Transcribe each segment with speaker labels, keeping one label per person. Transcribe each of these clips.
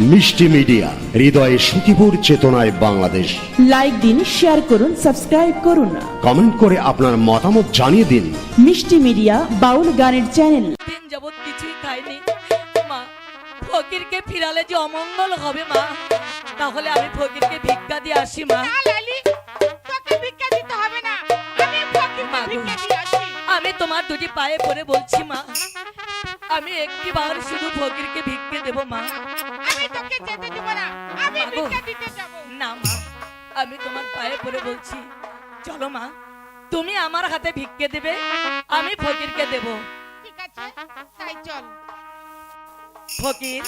Speaker 1: মিষ্টি মিডিয়া হৃদয়ে সুখীপুর চেতনায় বাংলাদেশ।
Speaker 2: লাইক দিন শেয়ার করুন সাবস্ক্রাইব করুন।
Speaker 1: কমেন্ট করে আপনার মতামত জানিয়ে দিন।
Speaker 2: মিষ্টি মিডিয়া বাউল গানের চ্যানেল
Speaker 3: দিন যাবৎ কিছুই খাইনি। মা ফকিরকে ফিরালে যে অমঙ্গল হবে মা। তাহলে আমি ফকিরকে ভিক্ষা দিয়ে আসি মা।
Speaker 4: লালি, তোকে ভিক্ষা দিতে হবে না। আমি
Speaker 3: তোমার দুটি পায়ে পড়ে বলছি মা। আমি একটিবার শুধু ফকিরকে ভিক্ষে দেব মা।
Speaker 4: আমি যেতে দিব না। আমি ভিক্ষা দিতে যাব।
Speaker 3: না মা আমি তোমার পায়ে পড়ে বলছি চলো মা তুমি আমার হাতে ভিক্ষে দেবে আমি ফকিরকে দেব
Speaker 4: ঠিক আছে, তাই চল।
Speaker 3: ফকির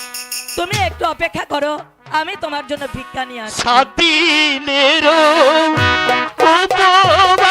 Speaker 3: তুমি একটু অপেক্ষা করো আমি তোমার জন্য ভিক্ষা নিয়ে আসি
Speaker 5: সাতিনের উপবাসী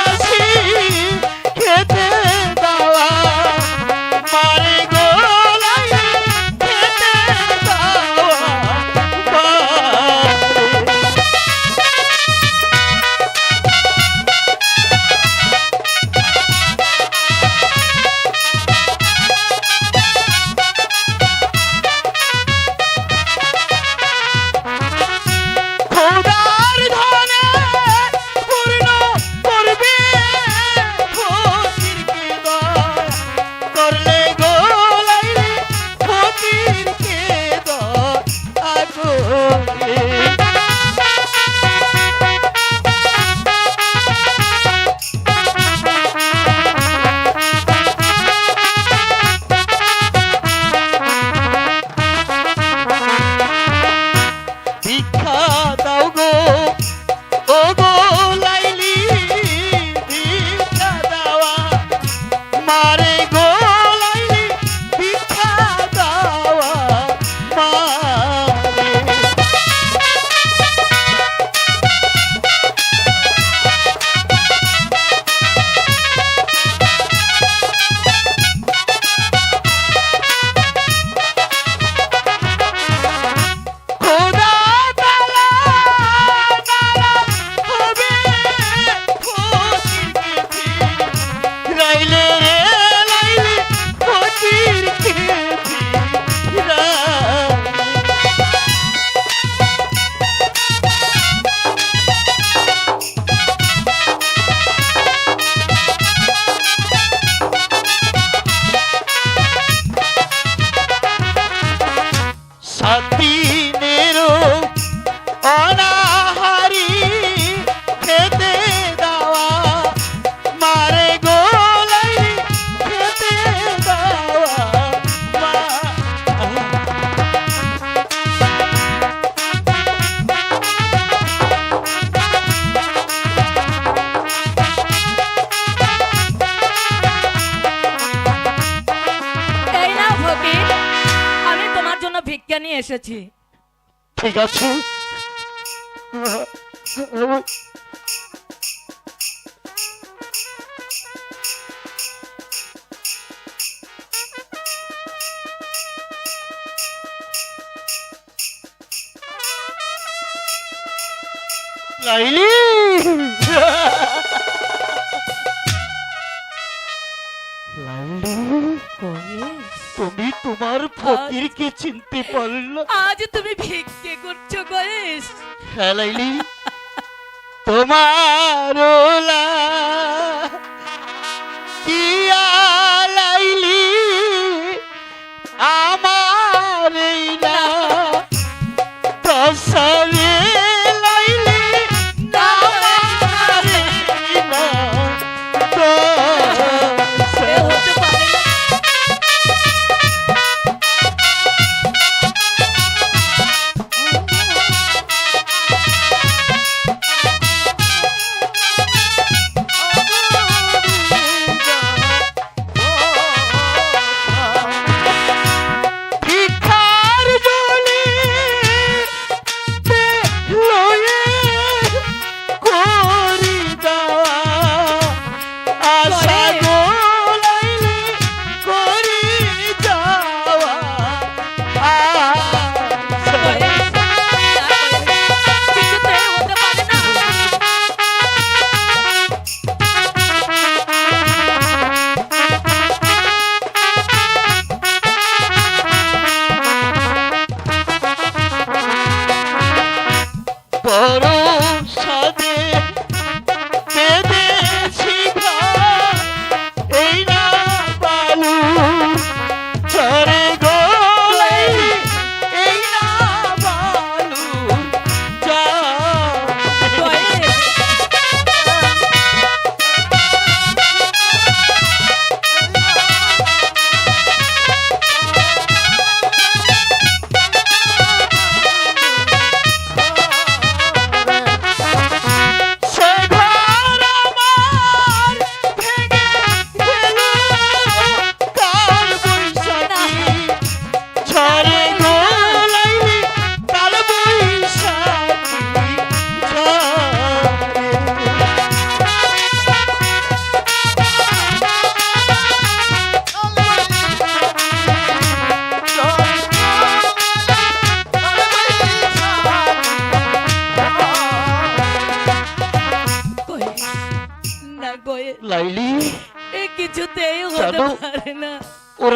Speaker 3: এসেছি।
Speaker 5: ঠিক আছে। লাইলি। তোমার ফকিরকে চিনতে পারল।
Speaker 3: আজ তুমি ভিক্ষে করছ
Speaker 5: গণেশ। খেলাইলি তোমার আমার এই না।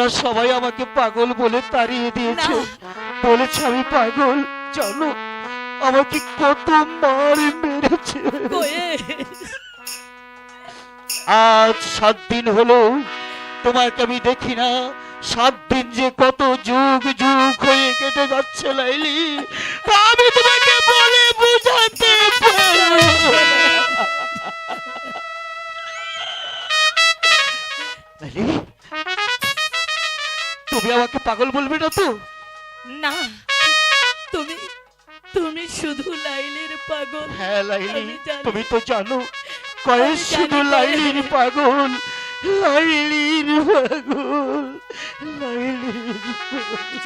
Speaker 5: ওরা সবাই আমাকে পাগল বলে তাড়িয়ে দিয়েছে। বলেছে আমি পাগল। জানো আমাকে কত মার মেরেছে। আজ সাত দিন হলো তোমাকে আমি দেখি না। সাত দিন যে কত যুগ যুগ হয়ে কেটে যাচ্ছে লাইলি আমি তোমাকে বলে বুঝাতে লাইলি তুমি আমাকে পাগল বলবে না তো?
Speaker 3: না তুমি তুমি শুধু লাইলের পাগল।
Speaker 5: হ্যাঁ লাইলি তুমি তো জানো কয়েক শুধু লাইলির পাগল লাইলির পাগল লাইলির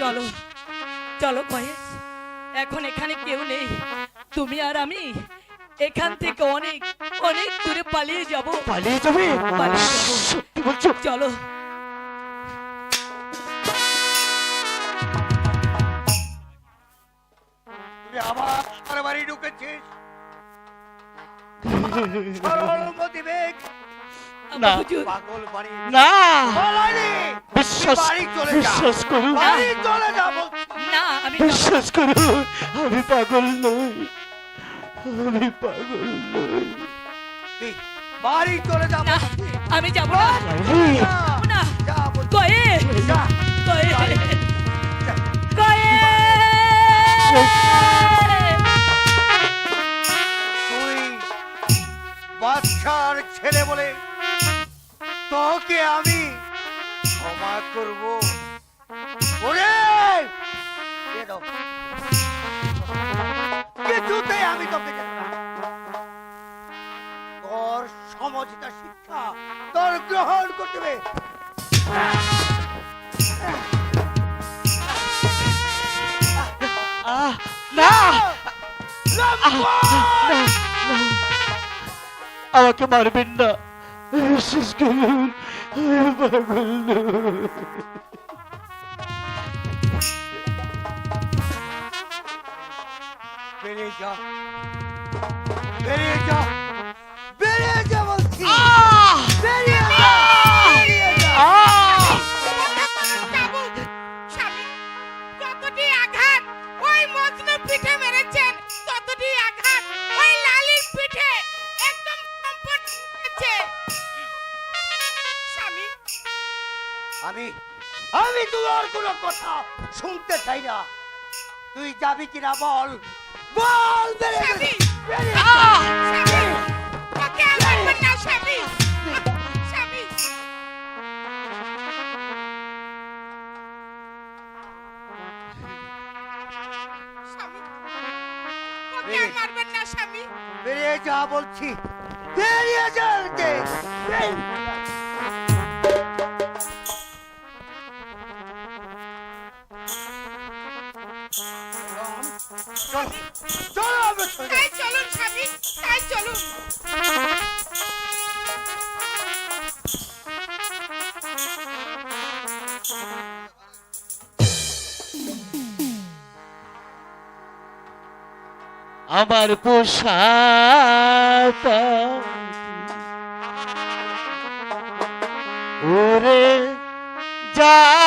Speaker 3: চলো চলো কয়েস এখন এখানে কেউ নেই। তুমি আর আমি এখান থেকে অনেক অনেক দূরে পালিয়ে যাব।
Speaker 5: পালিয়ে যাবে?
Speaker 3: পালিয়ে যাব। চলো
Speaker 6: ঢুকেছিস? গতিবেগ
Speaker 5: না।
Speaker 6: পাগল বাড়ি।
Speaker 5: না। বিশ্বাস
Speaker 6: বাড়ি চলে যা।
Speaker 5: বিশ্বাস করুন।
Speaker 6: বাড়ি চলে যা
Speaker 3: না আমি
Speaker 5: বিশ্বাস করুন আমি পাগল নই। আমি পাগল নই।
Speaker 6: বাড়ি চলে যা
Speaker 3: না
Speaker 6: বলছি।
Speaker 3: আমি যাব না।
Speaker 5: লাইলি
Speaker 3: না
Speaker 6: যা।
Speaker 3: কয়ে। কয়ে
Speaker 6: বাচ্চার ছেলে বলে তোকে আমি ক্ষমা করব ওরে। কিছুতেই আমি তোকে। তোর সমঝিতা শিক্ষা তোর গ্রহণ করতে
Speaker 5: না! না বিশ্বাস করুন আমি
Speaker 6: আমি আমি তোমার কোনো কথা শুনতে চাই না। তুই যাবি কিনা বল? বল বেরিয়ে যা। বেরিয়ে যা। চল। চল আমার সঙ্গে।
Speaker 4: তাই চলুন স্বামী তাই চলুন।
Speaker 5: আমার পোষাতা ওরে যাবে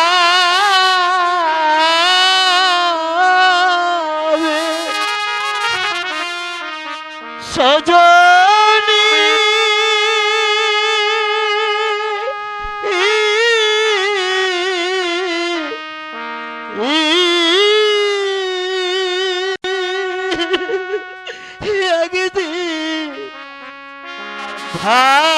Speaker 5: Ah!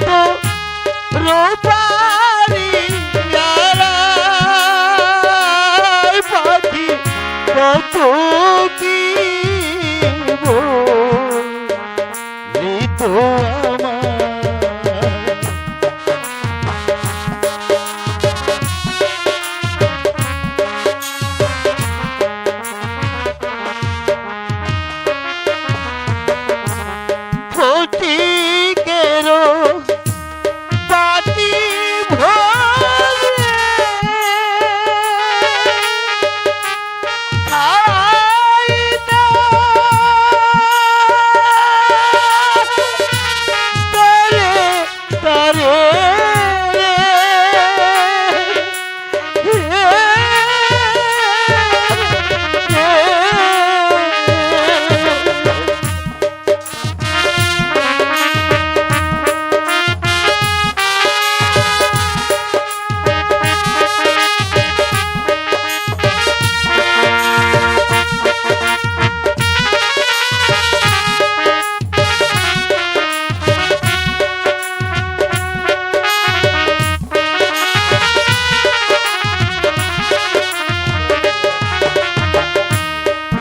Speaker 5: বসত রূপারি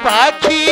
Speaker 5: পাখি